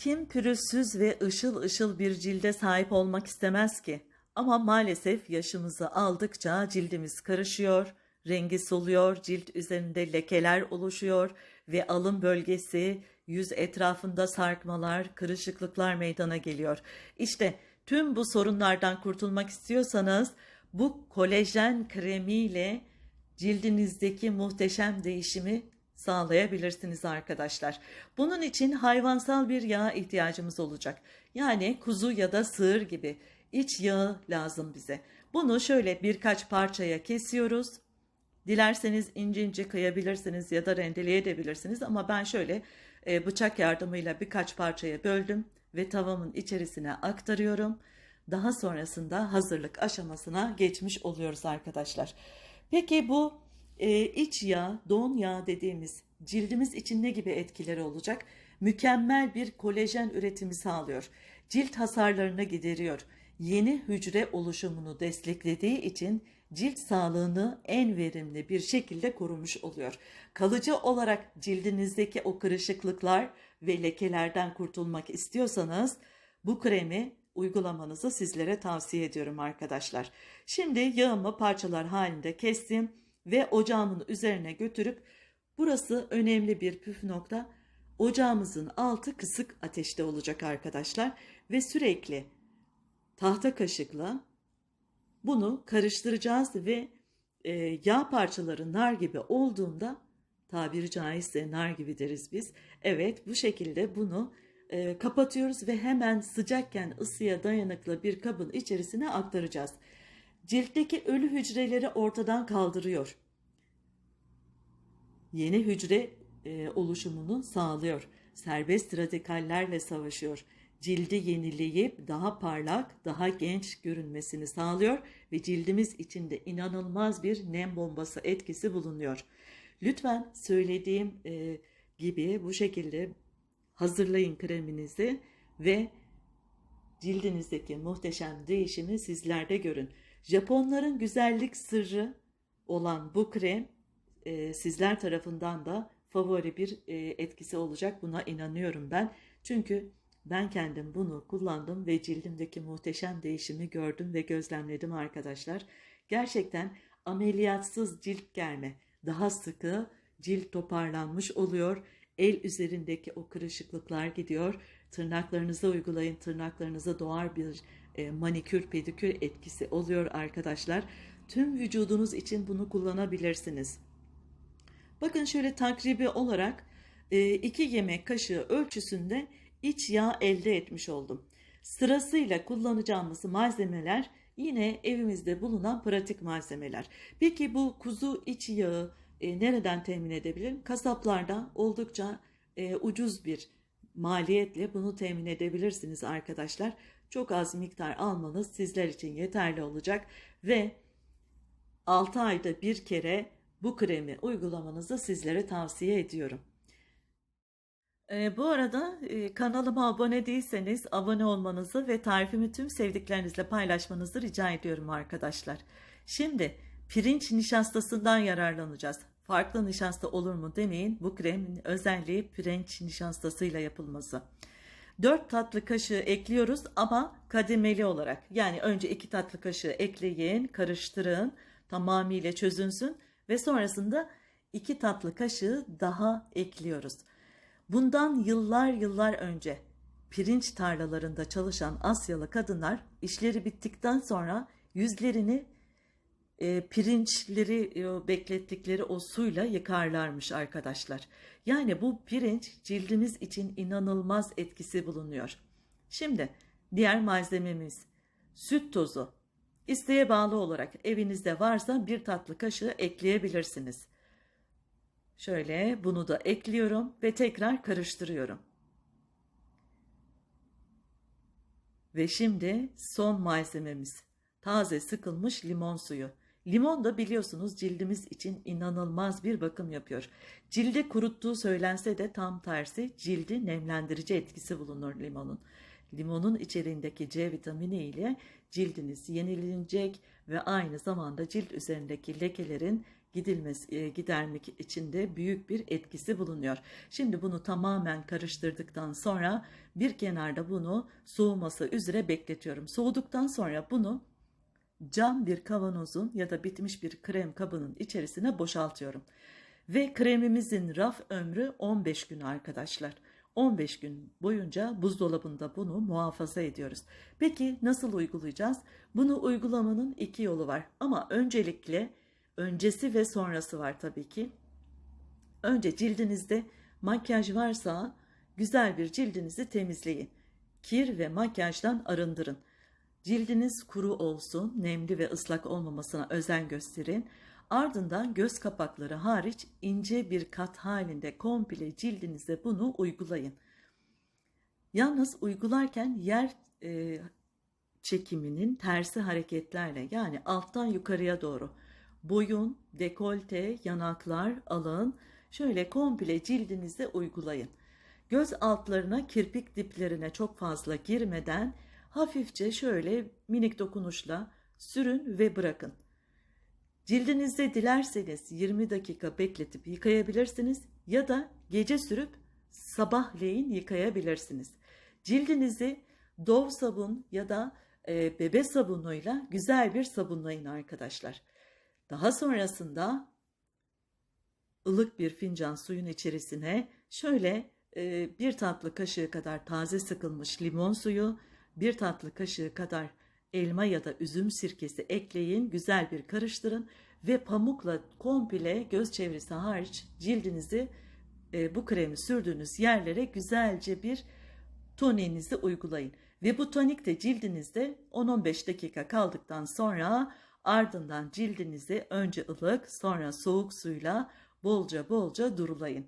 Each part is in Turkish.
Kim pürüzsüz ve ışıl ışıl bir cilde sahip olmak istemez ki? Ama maalesef yaşımızı aldıkça cildimiz karışıyor, rengi soluyor, cilt üzerinde lekeler oluşuyor ve alın bölgesi, yüz etrafında sarkmalar, kırışıklıklar meydana geliyor. İşte tüm bu sorunlardan kurtulmak istiyorsanız bu kolajen kremiyle cildinizdeki muhteşem değişimi sağlayabilirsiniz arkadaşlar. Bunun için hayvansal bir yağ ihtiyacımız olacak. Yani kuzu ya da sığır gibi iç yağı lazım bize. Bunu şöyle birkaç parçaya kesiyoruz. Dilerseniz ince ince kıyabilirsiniz ya da rendeleyebilirsiniz ama ben şöyle e, bıçak yardımıyla birkaç parçaya böldüm ve tavamın içerisine aktarıyorum. Daha sonrasında hazırlık aşamasına geçmiş oluyoruz arkadaşlar. Peki bu e, iç yağ, don yağ dediğimiz cildimiz için ne gibi etkileri olacak? Mükemmel bir kolajen üretimi sağlıyor. Cilt hasarlarını gideriyor. Yeni hücre oluşumunu desteklediği için cilt sağlığını en verimli bir şekilde korumuş oluyor. Kalıcı olarak cildinizdeki o kırışıklıklar ve lekelerden kurtulmak istiyorsanız bu kremi uygulamanızı sizlere tavsiye ediyorum arkadaşlar. Şimdi yağımı parçalar halinde kestim ve ocağımın üzerine götürüp burası önemli bir püf nokta. Ocağımızın altı kısık ateşte olacak arkadaşlar ve sürekli tahta kaşıkla bunu karıştıracağız ve e, yağ parçaları nar gibi olduğunda tabiri caizse nar gibi deriz biz. Evet bu şekilde bunu e, kapatıyoruz ve hemen sıcakken ısıya dayanıklı bir kabın içerisine aktaracağız. Ciltteki ölü hücreleri ortadan kaldırıyor. Yeni hücre e, oluşumunu sağlıyor. Serbest radikallerle savaşıyor. Cildi yenileyip daha parlak, daha genç görünmesini sağlıyor ve cildimiz içinde inanılmaz bir nem bombası etkisi bulunuyor. Lütfen söylediğim e, gibi bu şekilde hazırlayın kreminizi ve cildinizdeki muhteşem değişimi sizlerde görün. Japonların güzellik sırrı olan bu krem e, sizler tarafından da favori bir e, etkisi olacak. Buna inanıyorum ben. Çünkü ben kendim bunu kullandım ve cildimdeki muhteşem değişimi gördüm ve gözlemledim arkadaşlar. Gerçekten ameliyatsız cilt germe daha sıkı, cilt toparlanmış oluyor. El üzerindeki o kırışıklıklar gidiyor. Tırnaklarınıza uygulayın. Tırnaklarınıza doğar bir e, manikür pedikür etkisi oluyor arkadaşlar. Tüm vücudunuz için bunu kullanabilirsiniz. Bakın şöyle takribi olarak 2 yemek kaşığı ölçüsünde iç yağ elde etmiş oldum. Sırasıyla kullanacağımız malzemeler yine evimizde bulunan pratik malzemeler. Peki bu kuzu iç yağı e, nereden temin edebilirim? Kasaplarda oldukça e, ucuz bir maliyetle bunu temin edebilirsiniz arkadaşlar. Çok az miktar almanız sizler için yeterli olacak ve 6 ayda bir kere bu kremi uygulamanızı sizlere tavsiye ediyorum. Ee, bu arada e, kanalıma abone değilseniz abone olmanızı ve tarifimi tüm sevdiklerinizle paylaşmanızı rica ediyorum arkadaşlar. Şimdi pirinç nişastasından yararlanacağız. Farklı nişasta olur mu demeyin. Bu kremin özelliği pirinç nişastasıyla yapılması. 4 tatlı kaşığı ekliyoruz ama kademeli olarak. Yani önce 2 tatlı kaşığı ekleyin, karıştırın, tamamıyla çözünsün ve sonrasında 2 tatlı kaşığı daha ekliyoruz. Bundan yıllar yıllar önce pirinç tarlalarında çalışan Asyalı kadınlar işleri bittikten sonra yüzlerini e, pirinçleri e, beklettikleri o suyla yıkarlarmış arkadaşlar. Yani bu pirinç cildimiz için inanılmaz etkisi bulunuyor. Şimdi diğer malzememiz süt tozu. İsteğe bağlı olarak evinizde varsa bir tatlı kaşığı ekleyebilirsiniz. Şöyle bunu da ekliyorum ve tekrar karıştırıyorum. Ve şimdi son malzememiz. Taze sıkılmış limon suyu. Limon da biliyorsunuz cildimiz için inanılmaz bir bakım yapıyor. Cilde kuruttuğu söylense de tam tersi cildi nemlendirici etkisi bulunur limonun. Limonun içeriğindeki C vitamini ile cildiniz yenilenecek ve aynı zamanda cilt üzerindeki lekelerin gidilmesi, e, gidermek için de büyük bir etkisi bulunuyor. Şimdi bunu tamamen karıştırdıktan sonra bir kenarda bunu soğuması üzere bekletiyorum. Soğuduktan sonra bunu cam bir kavanozun ya da bitmiş bir krem kabının içerisine boşaltıyorum. Ve kremimizin raf ömrü 15 gün arkadaşlar. 15 gün boyunca buzdolabında bunu muhafaza ediyoruz. Peki nasıl uygulayacağız? Bunu uygulamanın iki yolu var. Ama öncelikle öncesi ve sonrası var tabii ki. Önce cildinizde makyaj varsa güzel bir cildinizi temizleyin. Kir ve makyajdan arındırın. Cildiniz kuru olsun, nemli ve ıslak olmamasına özen gösterin. Ardından göz kapakları hariç ince bir kat halinde komple cildinize bunu uygulayın. Yalnız uygularken yer e, çekiminin tersi hareketlerle yani alttan yukarıya doğru boyun, dekolte, yanaklar, alın şöyle komple cildinize uygulayın. Göz altlarına, kirpik diplerine çok fazla girmeden hafifçe şöyle minik dokunuşla sürün ve bırakın. Cildinizde dilerseniz 20 dakika bekletip yıkayabilirsiniz ya da gece sürüp sabahleyin yıkayabilirsiniz. Cildinizi Dove sabun ya da e, bebe sabunuyla güzel bir sabunlayın arkadaşlar. Daha sonrasında ılık bir fincan suyun içerisine şöyle e, bir tatlı kaşığı kadar taze sıkılmış limon suyu, bir tatlı kaşığı kadar elma ya da üzüm sirkesi ekleyin, güzel bir karıştırın ve pamukla komple göz çevresi hariç cildinizi e, bu kremi sürdüğünüz yerlere güzelce bir toniğinizi uygulayın. Ve bu tonik de cildinizde 10-15 dakika kaldıktan sonra ardından cildinizi önce ılık sonra soğuk suyla bolca bolca durulayın.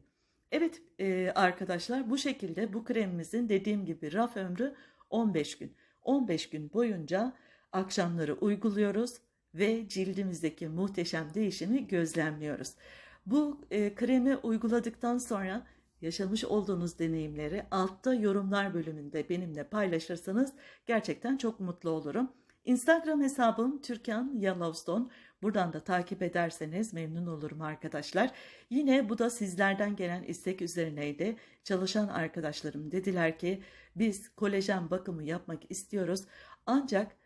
Evet e, arkadaşlar bu şekilde bu kremimizin dediğim gibi raf ömrü 15 gün. 15 gün boyunca akşamları uyguluyoruz ve cildimizdeki muhteşem değişimi gözlemliyoruz. Bu e, kremi uyguladıktan sonra yaşamış olduğunuz deneyimleri altta yorumlar bölümünde benimle paylaşırsanız gerçekten çok mutlu olurum. Instagram hesabım Türkan Yellowstone. Buradan da takip ederseniz memnun olurum arkadaşlar. Yine bu da sizlerden gelen istek üzerineydi. Çalışan arkadaşlarım dediler ki biz kolajen bakımı yapmak istiyoruz. Ancak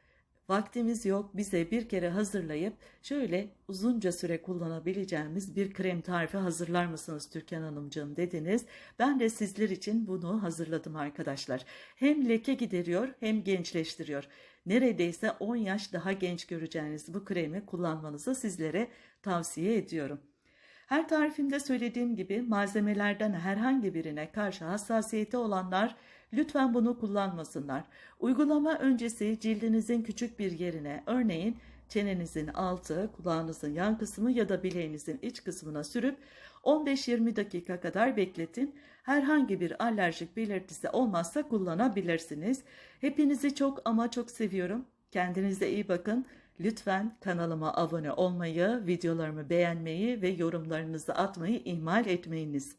vaktimiz yok bize bir kere hazırlayıp şöyle uzunca süre kullanabileceğimiz bir krem tarifi hazırlar mısınız Türkan Hanımcığım dediniz. Ben de sizler için bunu hazırladım arkadaşlar. Hem leke gideriyor hem gençleştiriyor. Neredeyse 10 yaş daha genç göreceğiniz bu kremi kullanmanızı sizlere tavsiye ediyorum. Her tarifimde söylediğim gibi malzemelerden herhangi birine karşı hassasiyeti olanlar lütfen bunu kullanmasınlar. Uygulama öncesi cildinizin küçük bir yerine örneğin çenenizin altı, kulağınızın yan kısmı ya da bileğinizin iç kısmına sürüp 15-20 dakika kadar bekletin. Herhangi bir alerjik belirtisi olmazsa kullanabilirsiniz. Hepinizi çok ama çok seviyorum. Kendinize iyi bakın. Lütfen kanalıma abone olmayı, videolarımı beğenmeyi ve yorumlarınızı atmayı ihmal etmeyiniz.